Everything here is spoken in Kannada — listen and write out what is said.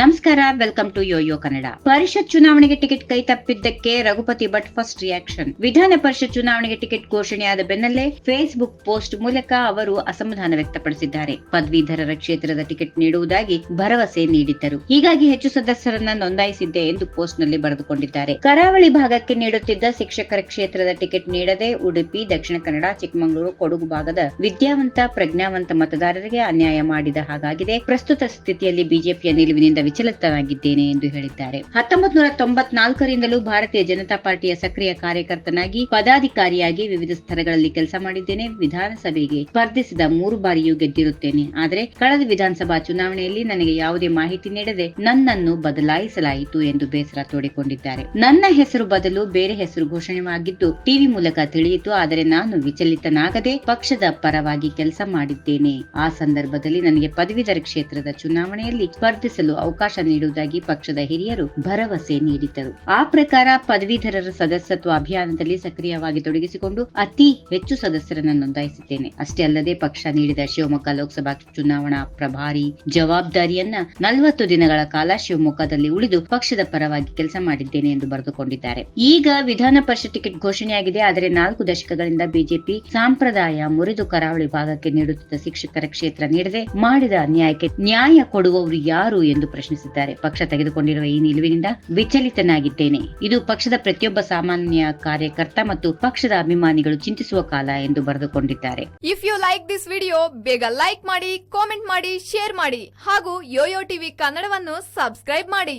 ನಮಸ್ಕಾರ ವೆಲ್ಕಮ್ ಟು ಯೋಯೋ ಕನ್ನಡ ಪರಿಷತ್ ಚುನಾವಣೆಗೆ ಟಿಕೆಟ್ ಕೈ ತಪ್ಪಿದ್ದಕ್ಕೆ ರಘುಪತಿ ಭಟ್ ಫಸ್ಟ್ ರಿಯಾಕ್ಷನ್ ವಿಧಾನ ಪರಿಷತ್ ಚುನಾವಣೆಗೆ ಟಿಕೆಟ್ ಘೋಷಣೆಯಾದ ಬೆನ್ನಲ್ಲೇ ಫೇಸ್ಬುಕ್ ಪೋಸ್ಟ್ ಮೂಲಕ ಅವರು ಅಸಮಾಧಾನ ವ್ಯಕ್ತಪಡಿಸಿದ್ದಾರೆ. ಪದವೀಧರರ ಕ್ಷೇತ್ರದ ಟಿಕೆಟ್ ನೀಡುವುದಾಗಿ ಭರವಸೆ ನೀಡಿದ್ದರು. ಹೀಗಾಗಿ ಹೆಚ್ಚು ಸದಸ್ಯರನ್ನ ನೋಂದಾಯಿಸಿದ್ದೆ ಎಂದು ಪೋಸ್ಟ್ನಲ್ಲಿ ಬರೆದುಕೊಂಡಿದ್ದಾರೆ. ಕರಾವಳಿ ಭಾಗಕ್ಕೆ ನೀಡುತ್ತಿದ್ದ ಶಿಕ್ಷಕರ ಕ್ಷೇತ್ರದ ಟಿಕೆಟ್ ನೀಡದೆ ಉಡುಪಿ, ದಕ್ಷಿಣ ಕನ್ನಡ, ಚಿಕ್ಕಮಗಳೂರು, ಕೊಡಗು ಭಾಗದ ವಿದ್ಯಾವಂತ, ಪ್ರಜ್ಞಾವಂತ ಮತದಾರರಿಗೆ ಅನ್ಯಾಯ ಮಾಡಿದ ಹಾಗಾಗಿದೆ. ಪ್ರಸ್ತುತ ಸ್ಥಿತಿಯಲ್ಲಿ ಬಿಜೆಪಿಯ ನಿಲುವಿನಿಂದ ವಿಚಲಿತನಾಗಿದ್ದೇನೆ ಎಂದು ಹೇಳಿದ್ದಾರೆ. ಹತ್ತೊಂಬತ್ ನೂರ ತೊಂಬತ್ನಾಲ್ಕರಿಂದಲೂ ಭಾರತೀಯ ಜನತಾ ಪಾರ್ಟಿಯ ಸಕ್ರಿಯ ಕಾರ್ಯಕರ್ತನಾಗಿ ಪದಾಧಿಕಾರಿಯಾಗಿ ವಿವಿಧ ಸ್ಥಳಗಳಲ್ಲಿ ಕೆಲಸ ಮಾಡಿದ್ದೇನೆ. ವಿಧಾನಸಭೆಗೆ ಸ್ಪರ್ಧಿಸಿದ ಮೂರು ಬಾರಿಯೂ ಗೆದ್ದಿರುತ್ತೇನೆ. ಆದರೆ ಕಳೆದ ವಿಧಾನಸಭಾ ಚುನಾವಣೆಯಲ್ಲಿ ನನಗೆ ಯಾವುದೇ ಮಾಹಿತಿ ನೀಡದೆ ನನ್ನನ್ನು ಬದಲಾಯಿಸಲಾಯಿತು ಎಂದು ಬೇಸರ ತೋಡಿಕೊಂಡಿದ್ದಾರೆ. ನನ್ನ ಹೆಸರು ಬದಲು ಬೇರೆ ಹೆಸರು ಘೋಷಣೆಯಾಗಿದ್ದು ಟಿವಿ ಮೂಲಕ ತಿಳಿಯಿತು. ಆದರೆ ನಾನು ವಿಚಲಿತನಾಗದೆ ಪಕ್ಷದ ಪರವಾಗಿ ಕೆಲಸ ಮಾಡಿದ್ದೇನೆ. ಆ ಸಂದರ್ಭದಲ್ಲಿ ನನಗೆ ಪದವೀಧರ ಕ್ಷೇತ್ರದ ಚುನಾವಣೆಯಲ್ಲಿ ಸ್ಪರ್ಧಿಸಲು ಅವಕಾಶ ನೀಡುವುದಾಗಿ ಪಕ್ಷದ ಹಿರಿಯರು ಭರವಸೆ ನೀಡಿದ್ದರು. ಆ ಪ್ರಕಾರ ಪದವೀಧರರ ಸದಸ್ಯತ್ವ ಅಭಿಯಾನದಲ್ಲಿ ಸಕ್ರಿಯವಾಗಿ ತೊಡಗಿಸಿಕೊಂಡು ಅತಿ ಹೆಚ್ಚು ಸದಸ್ಯರನ್ನು ನೋಂದಾಯಿಸಿದ್ದೇನೆ. ಅಷ್ಟೇ ಅಲ್ಲದೆ ಪಕ್ಷ ನೀಡಿದ ಶಿವಮೊಗ್ಗ ಲೋಕಸಭಾ ಚುನಾವಣಾ ಪ್ರಭಾರಿ ಜವಾಬ್ದಾರಿಯನ್ನ ನಲವತ್ತು ದಿನಗಳ ಕಾಲ ಶಿವಮೊಗ್ಗದಲ್ಲಿ ಉಳಿದು ಪಕ್ಷದ ಪರವಾಗಿ ಕೆಲಸ ಮಾಡಿದ್ದೇನೆ ಎಂದು ಬರೆದುಕೊಂಡಿದ್ದಾರೆ. ಈಗ ವಿಧಾನ ಪರಿಷತ್ ಟಿಕೆಟ್ ಘೋಷಣೆಯಾಗಿದೆ. ಆದರೆ ನಾಲ್ಕು ದಶಕಗಳಿಂದ ಬಿಜೆಪಿ ಸಂಪ್ರದಾಯ ಮುರಿದು ಕರಾವಳಿ ಭಾಗಕ್ಕೆ ನೀಡುತ್ತಿದ್ದ ಶಿಕ್ಷಕರ ಕ್ಷೇತ್ರ ನೀಡದೆ ಮಾಡಿದ ಅನ್ಯಾಯಕ್ಕೆ ನ್ಯಾಯ ಕೊಡುವವರು ಯಾರು ಎಂದು ಪ್ರಶ್ನಿಸಿದ್ದಾರೆ. ಪಕ್ಷ ತೆಗೆದುಕೊಂಡಿರುವ ಈ ನಿಲುವಿನಿಂದ ವಿಚಲಿತನಾಗಿದ್ದೇನೆ. ಇದು ಪಕ್ಷದ ಪ್ರತಿಯೊಬ್ಬ ಸಾಮಾನ್ಯ ಕಾರ್ಯಕರ್ತ ಮತ್ತು ಪಕ್ಷದ ಅಭಿಮಾನಿಗಳು ಚಿಂತಿಸುವ ಕಾಲ ಎಂದು ಬರೆದುಕೊಂಡಿದ್ದಾರೆ. If you like this video ಬೇಗ ಲೈಕ್ ಮಾಡಿ ಕಾಮೆಂಟ್ ಮಾಡಿ ಶೇರ್ ಮಾಡಿ ಹಾಗೂ ಯೋಯೋ ಟಿವಿ ಕನ್ನಡವನ್ನು ಸಬ್ಸ್ಕ್ರೈಬ್ ಮಾಡಿ.